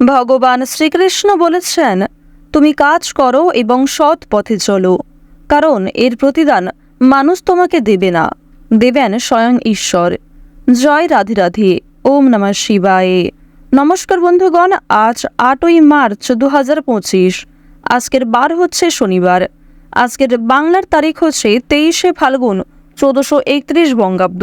ভগবান শ্রীকৃষ্ণ বলেছেন, তুমি কাজ করো এবং সৎ পথে চলো, কারণ এর প্রতিদান মানুষ তোমাকে দেবে না। দেবেন স্বয়ং ঈশ্বর। জয় রাধে রাধে। ওম নমঃ শিবায়। নমস্কার বন্ধুগণ, আজ আটই মার্চ দু হাজার পঁচিশ। আজকের বার হচ্ছে শনিবার। আজকের বাংলার তারিখ হচ্ছে তেইশে ফাল্গুন চোদ্দশো একত্রিশ বঙ্গাব্দ।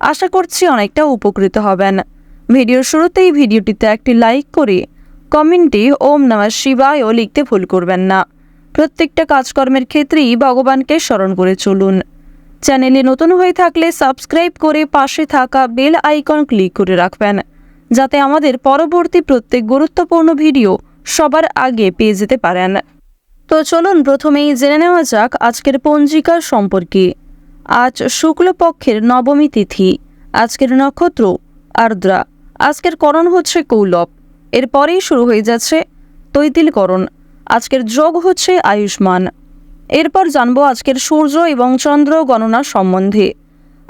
আশা করছি অনেকটা উপকৃত হবেন। ভিডিওর শুরুতেই ভিডিওটিতে একটি লাইক করে কমেন্টে ওম নমঃ শিবায়ও লিখতে ভুল করবেন না। প্রত্যেকটা কাজকর্মের ক্ষেত্রেই ভগবানকে স্মরণ করে চলুন। চ্যানেলে নতুন হয়ে থাকলে সাবস্ক্রাইব করে পাশে থাকা বেল আইকন ক্লিক করে রাখবেন, যাতে আমাদের পরবর্তী প্রত্যেক গুরুত্বপূর্ণ ভিডিও সবার আগে পেয়ে যেতে পারেন। তো চলুন প্রথমেই জেনে নেওয়া যাক আজকের পঞ্জিকা সম্পর্কে। আজ শুক্লপক্ষের নবমী তিথি। আজকের নক্ষত্র আর্দ্রা। আজকের করণ হচ্ছে কৌলব। এরপরেই শুরু হয়ে যাচ্ছে তৈতিলকরণ। আজকের যোগ হচ্ছে আয়ুষ্মান। এরপর জানব আজকের সূর্য এবং চন্দ্র গণনা সম্বন্ধে।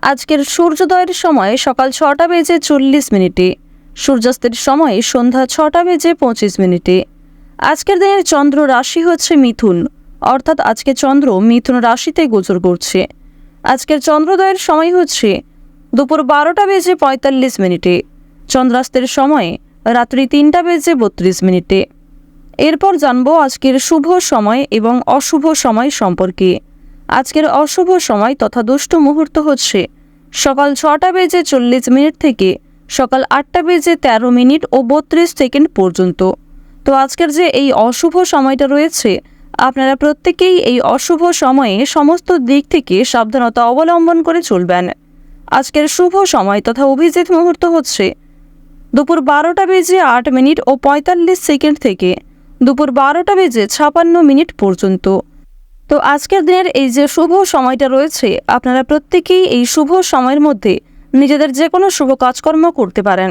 আজকের সূর্যোদয়ের সময় সকাল ছটা বেজে চল্লিশ মিনিটে, সূর্যাস্তের সময় সন্ধ্যা ছটা বেজে পঁচিশ মিনিটে। আজকের দিনের চন্দ্র রাশি হচ্ছে মিথুন, অর্থাৎ আজকে চন্দ্র মিথুন রাশিতে গোচর করছে। আজকের চন্দ্রোদয়ের সময় হচ্ছে দুপুর বারোটা বেজে পঁয়তাল্লিশ মিনিটে। চন্দ্রাস্তের সময় রাত্রি তিনটা বেজে বত্রিশ মিনিটে। এরপর জানব আজকের শুভ সময় এবং অশুভ সময় সম্পর্কে। আজকের অশুভ সময় তথা দুষ্ট মুহূর্ত হচ্ছে সকাল ছটা বেজে চল্লিশ মিনিট থেকে সকাল আটটা বেজে তেরো মিনিট ও বত্রিশ সেকেন্ড পর্যন্ত। তো আজকের যে এই অশুভ সময়টা রয়েছে আপনারা প্রত্যেকেই এই অশুভ সময়ে সমস্ত দিক থেকে সাবধানতা অবলম্বন করে চলবেন। আজকের শুভ সময় তথা অভিজিৎ মুহূর্ত হচ্ছে দুপুর বারোটা বেজে আট মিনিট ও পঁয়তাল্লিশ সেকেন্ড থেকে দুপুর বারোটা বেজে ছাপান্ন মিনিট পর্যন্ত। তো আজকের দিনের এই যে শুভ সময়টা রয়েছে, আপনারা প্রত্যেকেই এই শুভ সময়ের মধ্যে নিজেদের যে কোনো শুভ কাজকর্ম করতে পারেন।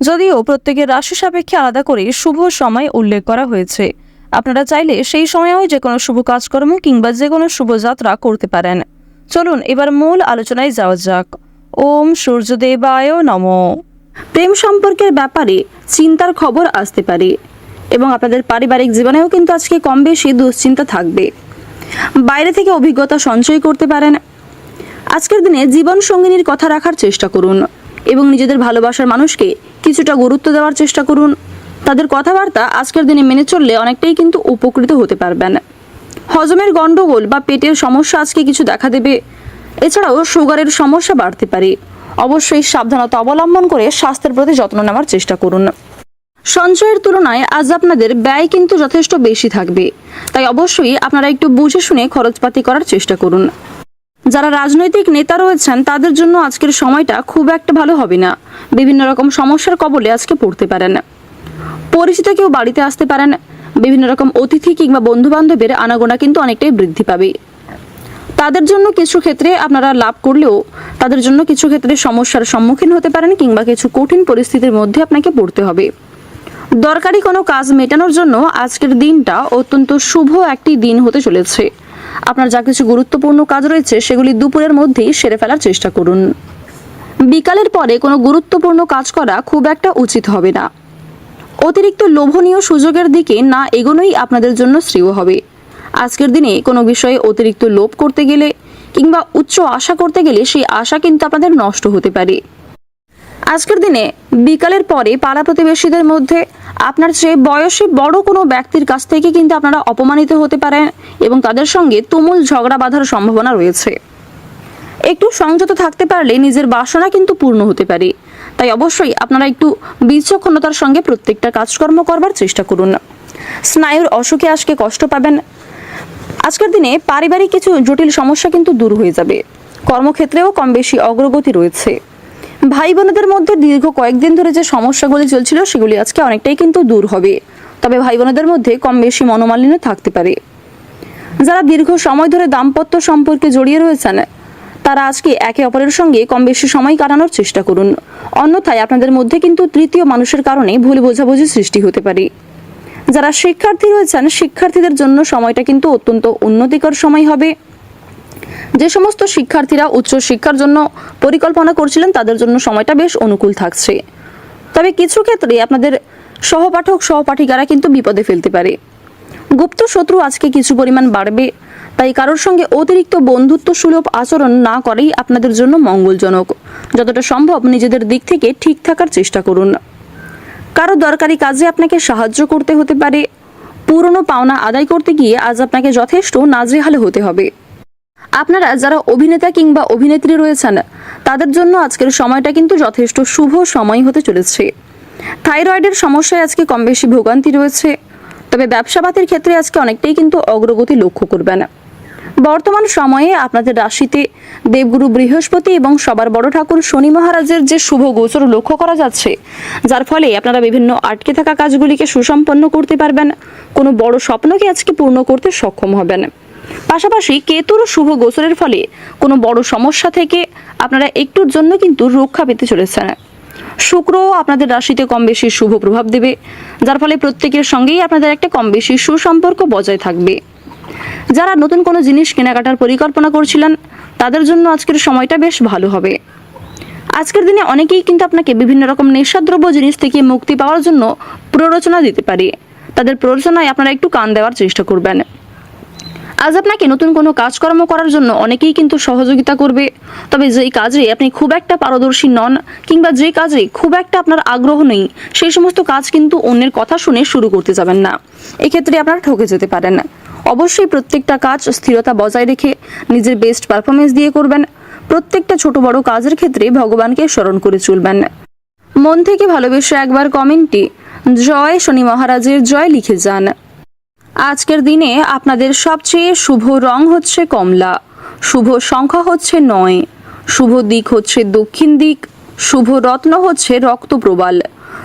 যদিও প্রত্যেকের রাশি সাপেক্ষে আলাদা করে শুভ সময় উল্লেখ করা হয়েছে। আপনারা চাইলে সেই সময়েও যে কোনো শুভ কাজকর্ম কিংবা যে কোনো শুভযাত্রা করতে পারেন। চলুন এবার মূল আলোচনায় যাওয়া যাক। ওম সূর্যদেবায় নম। প্রেম সম্পর্কের ব্যাপারে চিন্তার খবর আসতে পারে এবং আপনাদের পারিবারিক জীবনেও কিন্তু আজকে কম বেশি দুশ্চিন্তা থাকবে। বাইরে থেকে অভিজ্ঞতা সঞ্চয় করতে পারেন। আজকের দিনে জীবন সঙ্গিনীর কথা রাখার চেষ্টা করুন এবং নিজেদের ভালোবাসার মানুষকে কিছুটা গুরুত্ব দেওয়ার চেষ্টা করুন। তাদের কথাবার্তা আজকের দিনে মেনে চললে অনেকটাই কিন্তু উপকৃত হতে পারবেন। হজমের গণ্ডগোল বা পেটের সমস্যা আজকে কিছু দেখা দেবে। এছাড়াও সুগারের সমস্যা বাড়তে পারে। অবশ্যই সাবধানতা অবলম্বন করে স্বাস্থ্যের প্রতি যত্ন নেওয়ার চেষ্টা করুন। সঞ্চয়ের তুলনায় আজ আপনাদের ব্যয় কিন্তু যথেষ্ট বেশি থাকবে। তাই অবশ্যই আপনারা একটু বুঝে শুনে খরচপাতি করার চেষ্টা করুন। যারা রাজনৈতিক নেতা রয়েছেন, তাদের জন্য আজকের সময়টা খুব একটা ভালো হবে না। বিভিন্ন রকম সমস্যার কবলে আজকে পড়তে পারেন। পরিচিত কেউ বাড়িতে আসতে পারেন, বিভিন্ন রকম অতিথি কিংবা বন্ধু বান্ধবের আনাগোনা কিন্তু অনেকটাই বৃদ্ধি পাবে। তাদের জন্য কিছু ক্ষেত্রে আপনারা লাভ করলেও তাদের জন্য কিছু ক্ষেত্রে সমস্যার সম্মুখীন হতে পারেন কিংবা কিছু কঠিন পরিস্থিতির মধ্যে আপনাকে পড়তে হবে। দরকারি কোনো কাজ মেটানোর জন্য আজকের দিনটা অত্যন্ত শুভ একটি দিন হতে চলেছে। আপনার যা কিছু গুরুত্বপূর্ণ কাজ রয়েছে সেগুলি দুপুরের মধ্যেই সেরে ফেলার চেষ্টা করুন। বিকালের পরে কোনো গুরুত্বপূর্ণ কাজ করা খুব একটা উচিত হবে না। অতিরিক্ত লোভনীয় সুযোগের দিকে না এগোনোই আপনাদের জন্য শ্রেয় হবে। আজকের দিনে কোনো বিষয়ে অতিরিক্ত লোভ করতে গেলে কিংবা উচ্চ আশা করতে গেলে সেই আশা কিন্তু আপনাদের নষ্ট হতে পারে। আজকের দিনে বিকালের পরে পাড়া প্রতিবেশীদের মধ্যে আপনার চেয়ে বয়সে বড় কোনো ব্যক্তির কাছ থেকে কিন্তু আপনারা অপমানিত হতে পারেন এবং তাদের সঙ্গে তুমুল ঝগড়া বাঁধার সম্ভাবনা রয়েছে। একটু সংযত থাকতে পারলে নিজের বাসনা কিন্তু পূর্ণ হতে পারে। তাই অবশ্যই আপনারা একটু বিচক্ষণতার সঙ্গে প্রত্যেকটা কাজকর্ম করবার চেষ্টা করুন। স্নায়ুর অসুখে আজকে কষ্ট পাবেন। আজকের দিনে পারিবারিক কিছু জটিল সমস্যা কিন্তু দূর হয়ে যাবে। কর্মক্ষেত্রেও কম বেশি অগ্রগতি রয়েছে। ভাই বোনদের মধ্যে দীর্ঘ কয়েকদিন ধরে যে সমস্যাগুলি চলছিল, সেগুলি আজকে অনেকটাই কিন্তু দূর হবে। তবে ভাই বোনেদের মধ্যে কম বেশি মনোমালিন্য থাকতে পারে। যারা দীর্ঘ সময় ধরে দাম্পত্য সম্পর্কে জড়িয়ে রয়েছেন তারা আজকে একে অপরের সঙ্গে কম বেশি সময় কাটানোর চেষ্টা করুন। অন্যথায় আপনাদের মধ্যে কিন্তু তৃতীয় মানুষের কারণে ভুল বোঝাবুঝি সৃষ্টি হতে পারে। যারা শিক্ষার্থী রয়েছেন, শিক্ষার্থীদের জন্য সময়টা কিন্তু অত্যন্ত উন্নতিকর সময় হবে। যে সমস্ত শিক্ষার্থীরা উচ্চ শিক্ষার জন্য পরিকল্পনা করছিলেন, তাদের জন্য সময়টা বেশ অনুকূল থাকছে। তবে কিছু ক্ষেত্রে আপনাদের সহপাঠক, সহপাঠিকারা কিন্তু বিপদে ফেলতে পারে। গুপ্ত শত্রু আজকে কিছু পরিমাণ বাড়বে। তাই কারোর সঙ্গে অতিরিক্ত বন্ধুত্ব সুলভ আচরণ না করেই আপনাদের জন্য মঙ্গলজনক। যতটা সম্ভব নিজেদের দিক থেকে ঠিক থাকার চেষ্টা করুন। কারও দরকারি কাজে আপনাকে সাহায্য করতে হতে পারে। পুরনো পাওনা আদায় করতে গিয়ে আজ আপনাকে যথেষ্ট নাজেহাল হতে হবে। আপনারা যারা অভিনেতা কিংবা অভিনেত্রী রয়েছেন, তাদের জন্য আজকের সময়টা কিন্তু যথেষ্ট শুভ সময় হতে চলেছে। থাইরয়েডের সমস্যায় আজকে কম বেশি ভোগান্তি রয়েছে। তবে ব্যবসাপাতির ক্ষেত্রে আজকে অনেকটাই কিন্তু অগ্রগতি লক্ষ্য করবেন। বর্তমান সময়ে আপনাদের রাশিতে দেবগুরু বৃহস্পতি এবং সবার বড় ঠাকুর শনি মহারাজের যে শুভ গোচর লক্ষ্য করা যাচ্ছে, যার ফলে আপনারা বিভিন্ন আটকে থাকা কাজগুলিকে সুসম্পন্ন করতে পারবেন। কোনো বড় স্বপ্নকে আজকে পূর্ণ করতে সক্ষম হবেন। পাশাপাশি কেতুর শুভ গোচরের ফলে কোনো বড় সমস্যা থেকে আপনারা একটুর জন্য কিন্তু রক্ষা পেতে চলেছেন। শুক্র আপনাদের রাশিতে কম বেশি শুভ প্রভাব দেবে, যার ফলে প্রত্যেকের সঙ্গেই আপনাদের একটা কম বেশি সুসম্পর্ক বজায় থাকবে। যারা নতুন কোনো জিনিস কেনাকাটার পরিকল্পনা করছিলেন, তাদের জন্য আজকের সময়টা বেশ ভালো হবে। আজকের দিনে অনেকেই কিন্তু আপনাকে বিভিন্ন রকম নেশাদ্রব্য জিনিস থেকে মুক্তি পাওয়ার জন্য প্ররোচনা দিতে পারে। তাদের প্ররোচনায় আপনারা একটু কান দেওয়ার চেষ্টা করবেন। আজ আপনাকে নতুন কোনো কাজকর্ম করার জন্য অনেকেই কিন্তু সহযোগিতা করবে, তবে যেই কাজে আপনি খুব একটা পারদর্শী নন, কিংবা যে কাজে খুব একটা আপনার আগ্রহ নেই, সেই সমস্ত কাজ কিন্তু অন্যের কথা শুনে শুরু করতে যাবেন না। এক্ষেত্রে আপনারা ঠকে যেতে পারেন। অবশ্যই প্রত্যেকটা কাজ স্থিরতা বজায় রেখে নিজের বেস্ট পারফরমেন্স দিয়ে করবেন। প্রত্যেকটা ছোট বড় কাজের ক্ষেত্রে ভগবানকে স্মরণ করে চলবেন। মন থেকে ভালোবেসে একবার কমেন্টে, জয় শনি মহারাজের, জয় লিখে যান। আজকের দিনে আপনাদের সবচেয়ে শুভ রং হচ্ছে কমলা। শুভ সংখ্যা হচ্ছে নয়। শুভ দিক হচ্ছে দক্ষিণ দিক। শুভ রত্ন হচ্ছে রক্তপ্রবাল।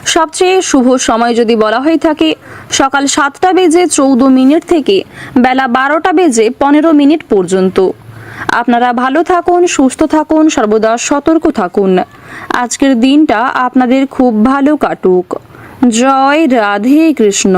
সবচেয়ে শুভ সময় যদি বলা হয়ে থাকে, সকাল সাতটা বেজে চৌদ্দ মিনিট থেকে বেলা বারোটা বেজে পনেরো মিনিট পর্যন্ত। আপনারা ভালো থাকুন, সুস্থ থাকুন, সর্বদা সতর্ক থাকুন। আজকের দিনটা আপনাদের খুব ভালো কাটুক। জয় রাধে কৃষ্ণ।